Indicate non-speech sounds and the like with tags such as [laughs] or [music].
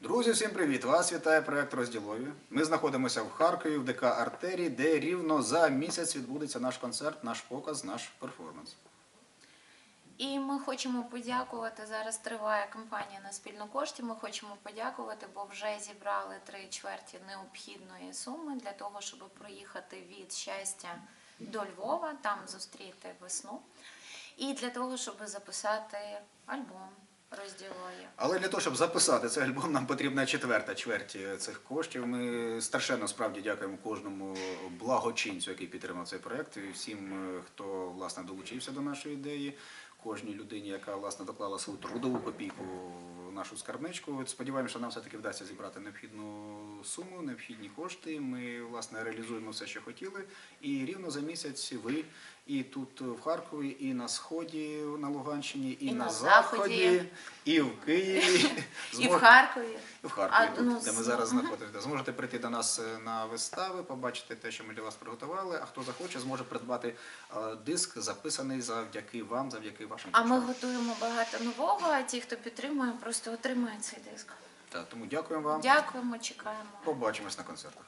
Друзі, всім привіт! Вас вітає проект розділові. Ми знаходимося в Харкові в ДК Артерії, де рівно за місяць відбудеться наш концерт, наш показ, наш перформанс. І ми хочемо подякувати. Зараз триває кампанія на спільну кошті. Ми хочемо подякувати, бо вже зібрали три чверті необхідної суми для того, щоб проїхати від щастя до Львова, там зустріти весну. І для того, щоб записати альбом розділові. Але для того, щоб записати цей альбом, нам потрібна четверта чверть цих коштів. Ми страшенно справді дякуємо кожному благочинцю, який підтримав цей проект, і всім, е, хто власне долучився до нашої ідеї, кожній людині, яка власне доклала свою трудову копійку нашу скарбничку. Сподіваємося, що нам все-таки вдасться зібрати необхідну суму, необхідні кошти. Ми власне реалізуємо все, що хотіли. І рівно за місяць ви і тут в Харкові, і на сході на Луганщині, і, І на, на заході, Заході. і в Києві. [laughs] І в Харкові. В Харкові, А, тут, ну, де ми зараз знаходимося. Зможете прийти до нас е, на вистави, побачити те, що ми для вас приготували. А хто захоче, зможе придбати е, диск, записаний завдяки вам, завдяки вашим А ми готуємо багато нового. А ті, хто підтримує, просто отримає цей диск. Так, тому дякуємо вам. Дякуємо, чекаємо. Побачимось на концертах.